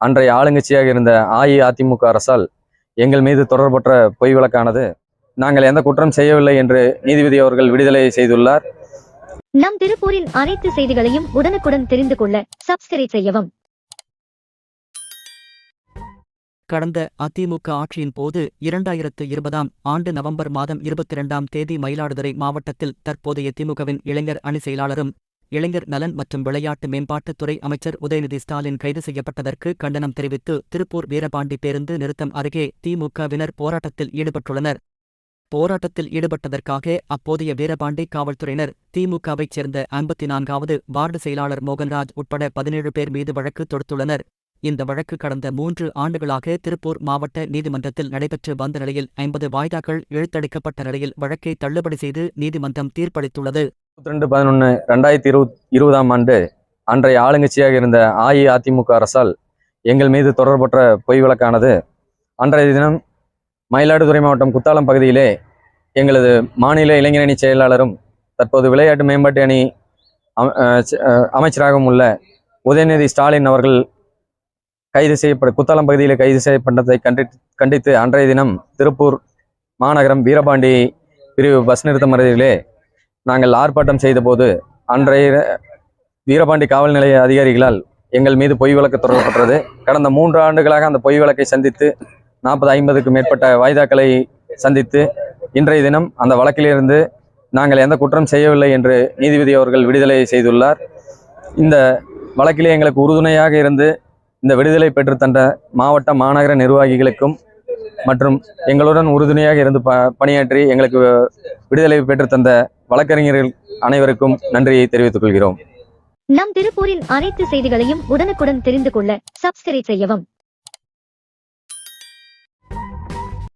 அன்றைய ஆளுங்கட்சியாக இருந்த அஇஅதிமுக அரசால் எங்கள் மீது தொடர்பற்ற பொய் வழக்கானது. நாங்கள் எந்த குற்றம் செய்யவில்லை என்று நீதிபதி அவர்கள் விடுதலை செய்துள்ளார். நம் திருப்பூரின் அனைத்து செய்திகளையும் உடனுக்குடன் தெரிந்து கொள்ள சப்ஸ்கிரைப் செய்யவும். கடந்த அதிமுக ஆட்சியின் போது இரண்டாயிரத்து இருபதாம் ஆண்டு நவம்பர் மாதம் இருபத்தி இரண்டாம் தேதி மயிலாடுதுறை மாவட்டத்தில் தற்போதைய திமுகவின் இளைஞர் அணி செயலாளரும் இளைஞர் நலன் மற்றும் விளையாட்டு மேம்பாட்டுத்துறை அமைச்சர் உதயநிதி ஸ்டாலின் கைது செய்யப்பட்டதற்கு கண்டனம் தெரிவித்து திருப்பூர் வீரபாண்டி பேருந்து நிறுத்தம் அருகே திமுகவினர் போராட்டத்தில் ஈடுபட்டுள்ளனர். போராட்டத்தில் ஈடுபட்டதற்காக அப்போதைய வீரபாண்டி காவல்துறையினர் திமுகவைச் சேர்ந்த ஐம்பத்தி நான்காவது வார்டு செயலாளர் மோகன்ராஜ் உட்பட பதினேழு பேர் மீது வழக்கு தொடுத்துள்ளனர். இந்த வழக்கு கடந்த மூன்று ஆண்டுகளாக திருப்பூர் மாவட்ட நீதிமன்றத்தில் நடைபெற்று வந்த நிலையில் ஐம்பது வாய்தாக்கள் இழுத்தடிக்கப்பட்ட நிலையில் வழக்கை தள்ளுபடி செய்து நீதிமன்றம் தீர்ப்பளித்துள்ளது. இருபத்தி ரெண்டு பதினொன்று ரெண்டாயிரத்தி இருபத் இருபதாம் ஆண்டு அன்றைய ஆளுங்கட்சியாக இருந்த அஇஅதிமுக அரசால் எங்கள் மீது தொடர்பற்ற பொய் வழக்கானது. அன்றைய தினம் மயிலாடுதுறை மாவட்டம் குத்தாலம் பகுதியிலே எங்களது மாநில இளைஞரணி செயலாளரும் தற்போது விளையாட்டு மேம்பாட்டு அணி அஹ் அமைச்சராகவும் உள்ள உதயநிதி ஸ்டாலின் அவர்கள் கைது செய்யப்பட குத்தாலம் பகுதியில் கைது செய்யப்பட்டதை கண்டி கண்டித்து அன்றைய தினம் திருப்பூர் மாநகரம் வீரபாண்டி பிரிவு பஸ் நிறுத்தம் அருகிலே நாங்கள் ஆர்ப்பாட்டம் செய்தபோது அன்றைய வீரபாண்டி காவல் நிலைய அதிகாரிகளால் எங்கள் மீது பொய் வழக்கு தொடரப்பட்டது. கடந்த மூன்று ஆண்டுகளாக அந்த பொய் வழக்கை சந்தித்து நாற்பது ஐம்பதுக்கு மேற்பட்ட வாய்தாக்களை சந்தித்து இன்றைய தினம் அந்த வழக்கிலிருந்து நாங்கள் எந்த குற்றம் செய்யவில்லை என்று நீதிபதி அவர்கள் விடுதலை செய்துள்ளார். இந்த வழக்கிலே எங்களுக்கு உறுதுணையாக இருந்து இந்த விடுதலை பெற்று தந்த மாவட்ட மாநகர நிர்வாகிகளுக்கும் மற்றும் எங்களுடன் உறுதுணையாக இருந்து ப பணியாற்றி எங்களுக்கு விடுதலை பெற்று தந்த வழக்கறிஞர்கள் அனைவருக்கும் நன்றியை தெரிவித்துக் கொள்கிறோம். நம் திருப்பூரின் அனைத்து செய்திகளையும் உடனுக்குடன் தெரிந்து கொள்ள சப்ஸ்கிரைப் செய்யவும்.